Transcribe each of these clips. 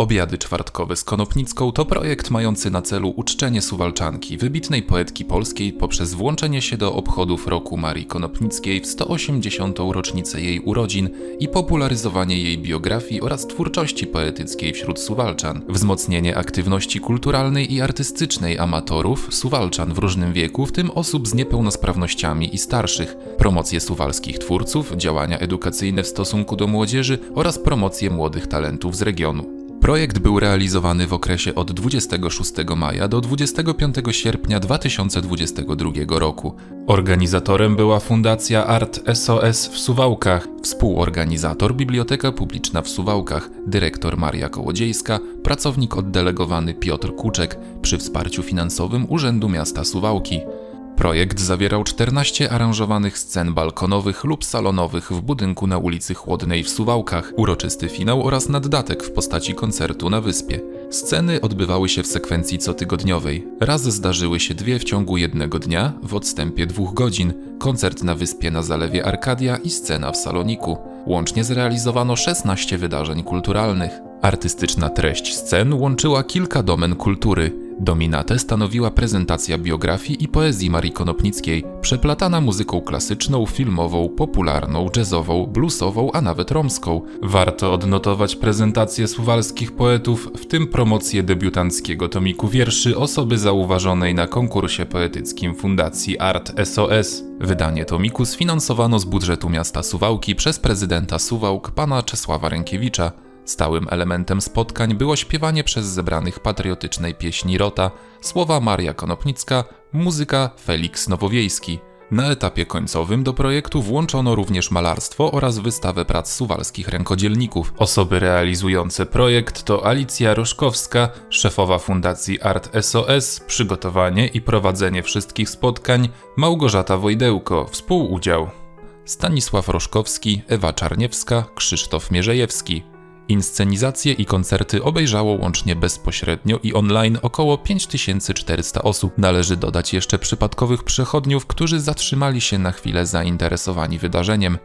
Obiady czwartkowe z Konopnicką to projekt mający na celu uczczenie Suwalczanki, wybitnej poetki polskiej poprzez włączenie się do obchodów roku Marii Konopnickiej w 180. rocznicę jej urodzin i popularyzowanie jej biografii oraz twórczości poetyckiej wśród Suwalczan, wzmocnienie aktywności kulturalnej i artystycznej amatorów, Suwalczan w różnym wieku, w tym osób z niepełnosprawnościami i starszych, promocję suwalskich twórców, działania edukacyjne w stosunku do młodzieży oraz promocję młodych talentów z regionu. Projekt był realizowany w okresie od 26 maja do 25 sierpnia 2022 roku. Organizatorem była Fundacja Art SOS w Suwałkach, współorganizator Biblioteka Publiczna w Suwałkach, dyrektor Maria Kołodziejska, pracownik oddelegowany Piotr Kuczek przy wsparciu finansowym Urzędu Miasta Suwałki. Projekt zawierał 14 aranżowanych scen balkonowych lub salonowych w budynku na ulicy Chłodnej w Suwałkach, uroczysty finał oraz naddatek w postaci koncertu na wyspie. Sceny odbywały się w sekwencji cotygodniowej. Raz zdarzyły się dwie w ciągu jednego dnia, w odstępie dwóch godzin, koncert na wyspie na zalewie Arkadia i scena w Saloniku. Łącznie zrealizowano 16 wydarzeń kulturalnych. Artystyczna treść scen łączyła kilka domen kultury. Dominatę stanowiła prezentacja biografii i poezji Marii Konopnickiej, przeplatana muzyką klasyczną, filmową, popularną, jazzową, bluesową, a nawet romską. Warto odnotować prezentację suwalskich poetów, w tym promocję debiutanckiego tomiku wierszy osoby zauważonej na konkursie poetyckim Fundacji Art SOS. Wydanie tomiku sfinansowano z budżetu miasta Suwałki przez prezydenta Suwałk pana Czesława Rękiewicza. Stałym elementem spotkań było śpiewanie przez zebranych patriotycznej pieśni Rota, słowa Maria Konopnicka, muzyka Felix Nowowiejski. Na etapie końcowym do projektu włączono również malarstwo oraz wystawę prac suwalskich rękodzielników. Osoby realizujące projekt to Alicja Roszkowska, szefowa Fundacji Art SOS, przygotowanie i prowadzenie wszystkich spotkań, Małgorzata Wojdełko, współudział. Stanisław Roszkowski, Ewa Czarniewska, Krzysztof Mierzejewski. Inscenizacje i koncerty obejrzało łącznie bezpośrednio i online około 5400 osób. Należy dodać jeszcze przypadkowych przechodniów, którzy zatrzymali się na chwilę zainteresowani wydarzeniem.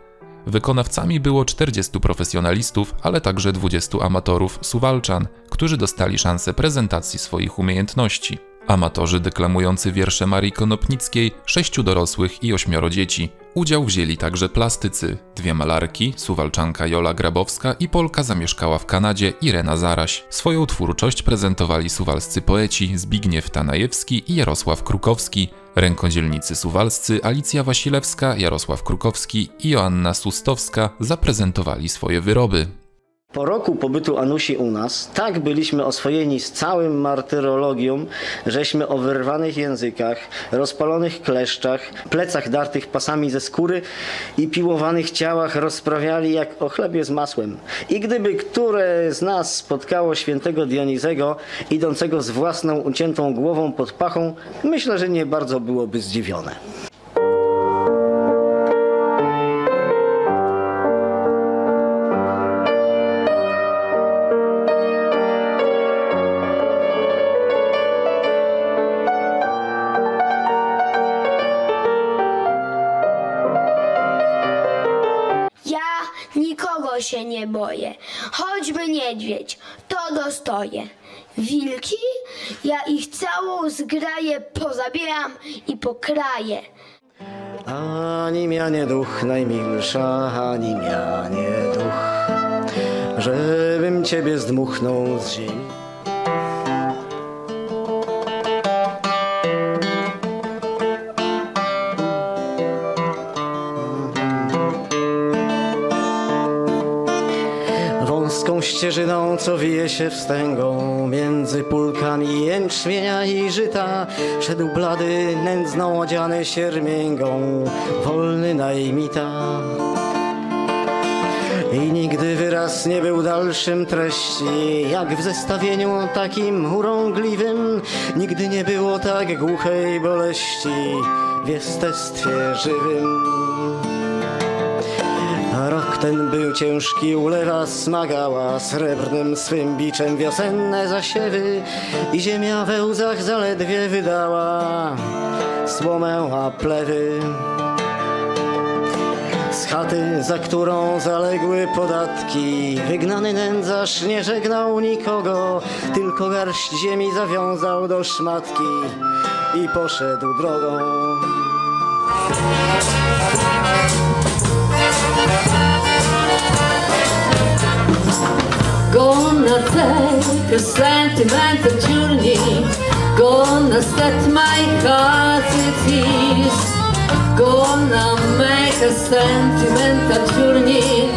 Wykonawcami było 40 profesjonalistów, ale także 20 amatorów suwalczan, którzy dostali szansę prezentacji swoich umiejętności. Amatorzy deklamujący wiersze Marii Konopnickiej, sześciu dorosłych i ośmioro dzieci. Udział wzięli także plastycy, dwie malarki, suwalczanka Jola Grabowska i Polka zamieszkała w Kanadzie Irena Zaraś. Swoją twórczość prezentowali suwalscy poeci Zbigniew Tanajewski i Jarosław Krukowski, rękodzielnicy suwalscy Alicja Wasilewska, Jarosław Krukowski i Joanna Sustowska zaprezentowali swoje wyroby. Po roku pobytu Anusi u nas, tak byliśmy oswojeni z całym martyrologią, żeśmy o wyrwanych językach, rozpalonych kleszczach, plecach dartych pasami ze skóry i piłowanych ciałach rozprawiali jak o chlebie z masłem. I gdyby które z nas spotkało świętego Dionizego, idącego z własną uciętą głową pod pachą, myślę, że nie bardzo byłoby zdziwione. Niedźwiedź, to dostoję. Wilki, ja ich całą zgraję pozabieram i pokraję. Ani mianie duch najmilsza, ani mianie duch, żebym ciebie zdmuchnął z ziemi. Wąską ścieżyną, co wije się wstęgą Między pulkami jęczmienia i żyta Szedł blady, nędzną odziany siermięgą Wolny najmita i nigdy wyraz nie był dalszym treści, jak w zestawieniu takim urągliwym. Nigdy nie było tak głuchej boleści w jestestwie żywym. Ten był ciężki, ulewa smagała Srebrnym swym biczem wiosenne zasiewy I ziemia we łzach zaledwie wydała Słomę, a plewy Z chaty, za którą zaległy podatki. Wygnany nędzarz nie żegnał nikogo, tylko garść ziemi zawiązał do szmatki i poszedł drogą. Gonna take a sentimental journey. Gonna set my heart at ease. Gonna make a sentimental journey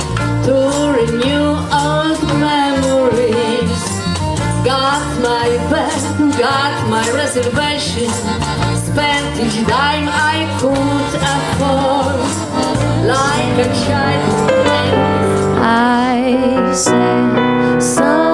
To renew old memories. Got my bed, got my reservation. Spent each dime I could afford. Like a child. I said sun.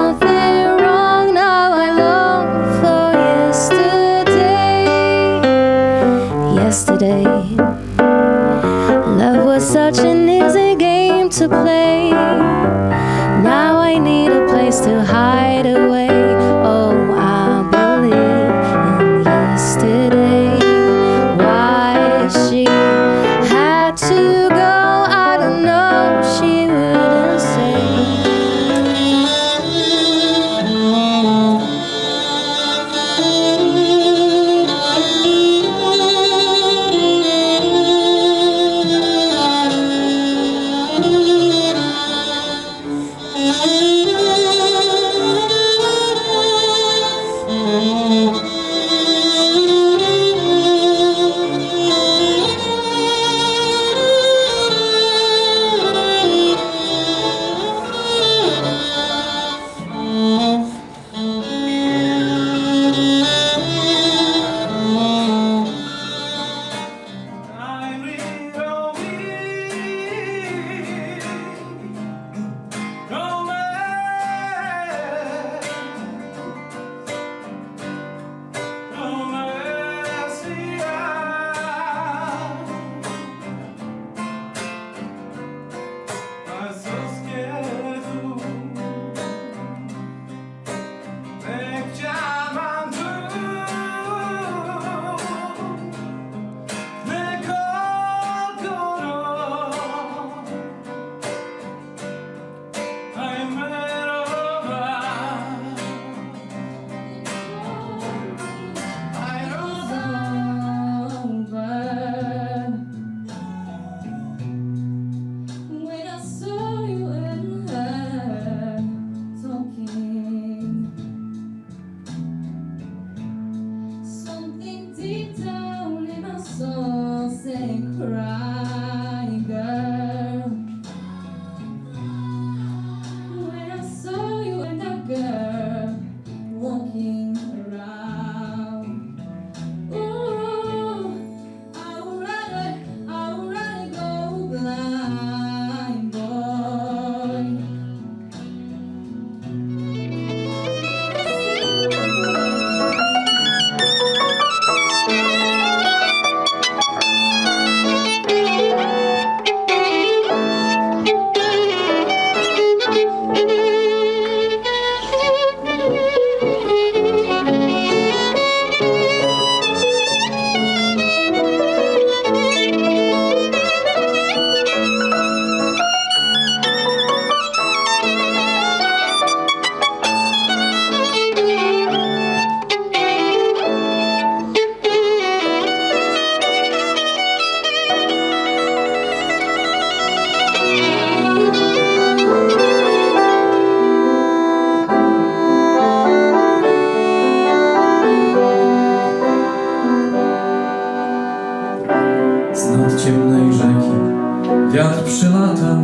Wiatr przylata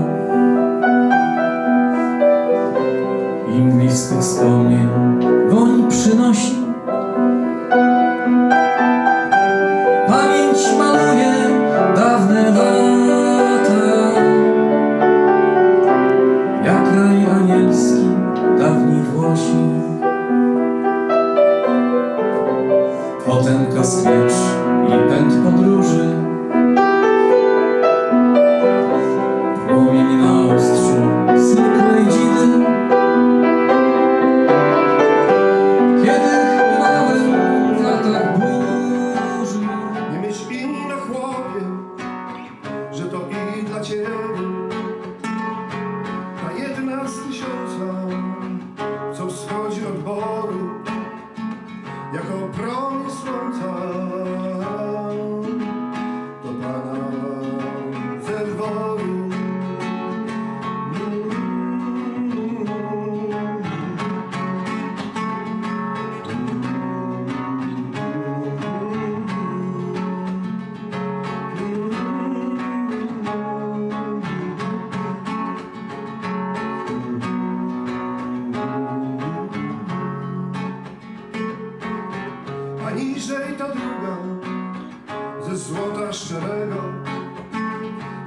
i mglistych wspomnień woń przynosi. Pamięć maluje dawne lata, jak raj anielski dawni Włosi. Potem kaskrecz i pęd podróży ta druga ze złota szczerego,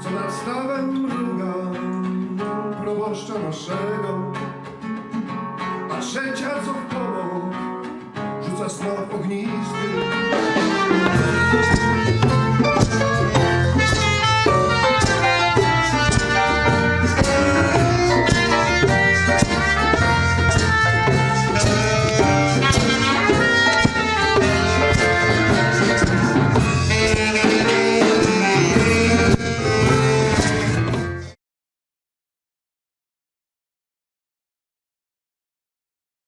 co nad stawem mruga proboszcza naszego, a trzecia co w pomok rzuca snop ognisty